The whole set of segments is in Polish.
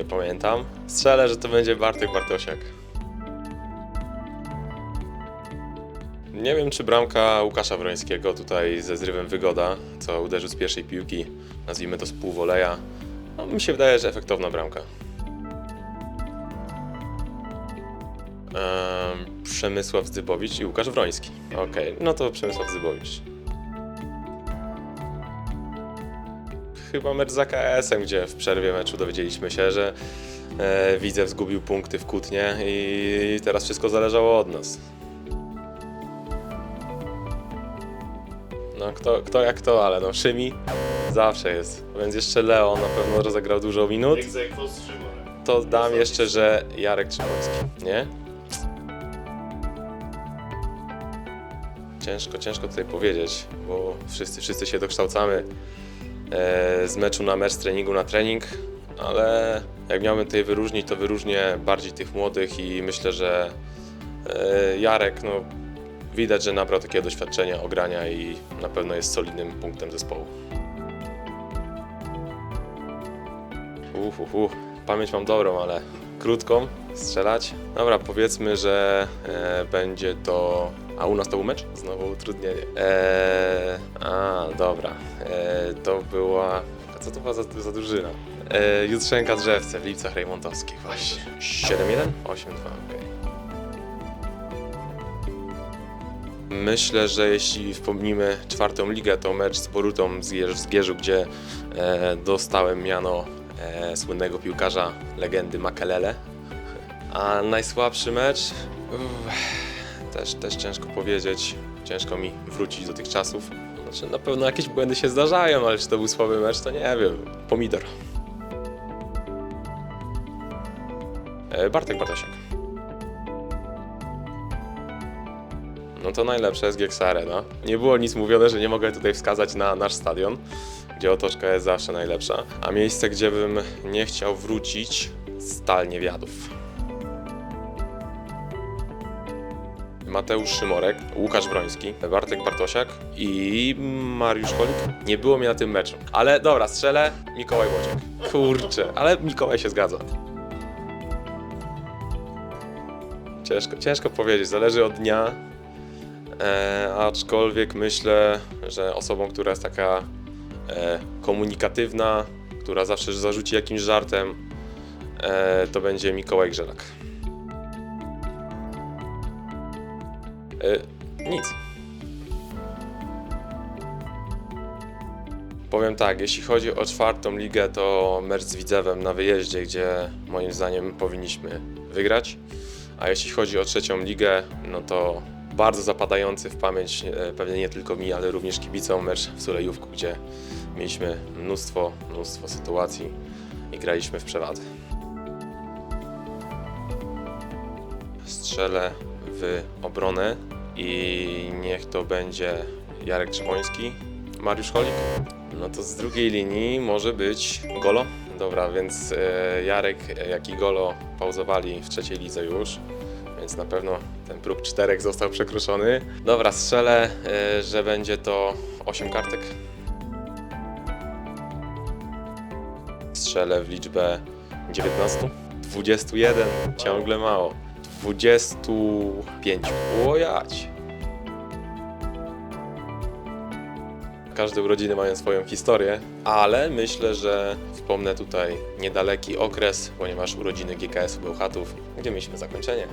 nie pamiętam. Strzelę, że to będzie Bartek Bartosiak. Nie wiem, czy bramka Łukasza Wrońskiego tutaj ze zrywem Wygoda, co uderzył z pierwszej piłki, nazwijmy to z półwoleja. No, mi się wydaje, że efektowna bramka. Ehm, Przemysław Zdybowicz i Łukasz Wroński. Okej, no to Przemysław Zdybowicz. Chyba mecz za KS-em, gdzie w przerwie meczu dowiedzieliśmy się, że e, Widzew zgubił punkty w Kutnie i teraz wszystko zależało od nas. No kto, kto jak to, ale no Szymi zawsze jest. Więc jeszcze Leo na pewno rozegrał dużo minut. Egzekwo z Szymonem. To dam jeszcze, że Jarek Trzymański, nie? Ciężko, ciężko tutaj powiedzieć, bo wszyscy, wszyscy się dokształcamy z meczu na mecz, z treningu na trening, ale jak miałbym tutaj wyróżnić, to wyróżnię bardziej tych młodych i myślę, że e, Jarek, no widać, że nabrał takiego doświadczenia, ogrania i na pewno jest solidnym punktem zespołu. Uf, uf, uf. Pamięć mam dobrą, ale krótką strzelać. Dobra, powiedzmy, że e, będzie to. A u nas to był mecz? Znowu utrudnienie. E, a, dobra. E, to była. Co to była za, za drużyna? E, Jutrzenka Drzewce w Lipcach Rejmontowskich, właśnie. 7-1? 8-2, okej. Myślę, że jeśli wspomnimy czwartą ligę, to mecz z Borutą z, Gierz, z Gierzu, gdzie e, dostałem miano e, słynnego piłkarza, legendy Makelele. A najsłabszy mecz? Uff, też, też ciężko powiedzieć. Ciężko mi wrócić do tych czasów. Znaczy, na pewno jakieś błędy się zdarzają, ale czy to był słaby mecz, to nie wiem. Pomidor. E, Bartek Bartosiak. No to najlepsze jest Giex Arena. Nie było nic mówione, że nie mogę tutaj wskazać na nasz stadion, gdzie otoczka jest zawsze najlepsza. A miejsce, gdzie bym nie chciał wrócić, Stal Niewiadów. Mateusz Szymorek, Łukasz Broński, Bartek Bartosiak i Mariusz Kolik. Nie było mnie na tym meczu. Ale dobra, strzelę Mikołaj Włodziek. Kurczę, ale Mikołaj się zgadza. Ciężko, ciężko powiedzieć, zależy od dnia. E, aczkolwiek myślę, że osobą, która jest taka e, komunikatywna, która zawsze zarzuci jakimś żartem, e, to będzie Mikołaj Grzelak. Nic. Powiem tak, jeśli chodzi o czwartą ligę, to mecz z Widzewem na wyjeździe, gdzie moim zdaniem powinniśmy wygrać. A jeśli chodzi o trzecią ligę, no to bardzo zapadający w pamięć e, pewnie nie tylko mi, ale również kibicom mecz w Sulejówku, gdzie mieliśmy mnóstwo, mnóstwo sytuacji i graliśmy w przewadze. Strzelę w obronę i niech to będzie Jarek Trzymoński, Mariusz Holik. No to z drugiej linii może być Golo. Dobra, więc e, Jarek, e, jak i Golo pauzowali w trzeciej lidze już, więc na pewno ten próg czterech został przekroczony. Dobra, strzelę, e, że będzie to 8 kartek. Strzelę w liczbę 19. 21, ciągle mało. 25. Ojać. Każde urodziny mają swoją historię, ale myślę, że wspomnę tutaj niedaleki okres, ponieważ urodziny GKS-u Bełchatów, gdzie mieliśmy zakończenie.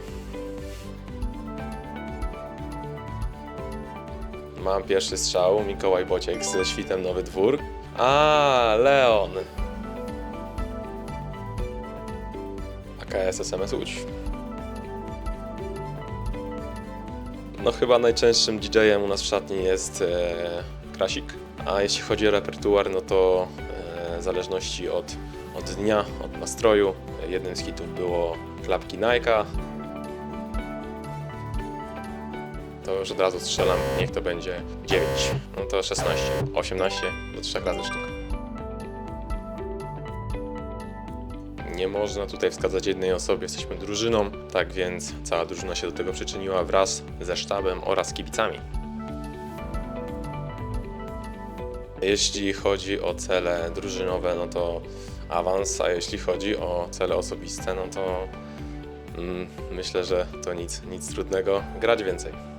Mam pierwszy strzał, Mikołaj Bociek ze świtem Nowy Dwór. A, Leon. AKS SMS Łódź. No chyba najczęstszym DJ-em u nas w szatni jest e, Krasik. A jeśli chodzi o repertuar, no to e, w zależności od, od dnia, od nastroju, jednym z hitów było klapki Nike'a. To już od razu strzelam, niech to będzie 9, no to 16, 18 do 3 razy sztuka. Nie można tutaj wskazać jednej osobie, jesteśmy drużyną, tak więc cała drużyna się do tego przyczyniła wraz ze sztabem oraz kibicami. Jeśli chodzi o cele drużynowe, no to awans, a jeśli chodzi o cele osobiste, no to mm, myślę, że to nic, nic trudnego, grać więcej.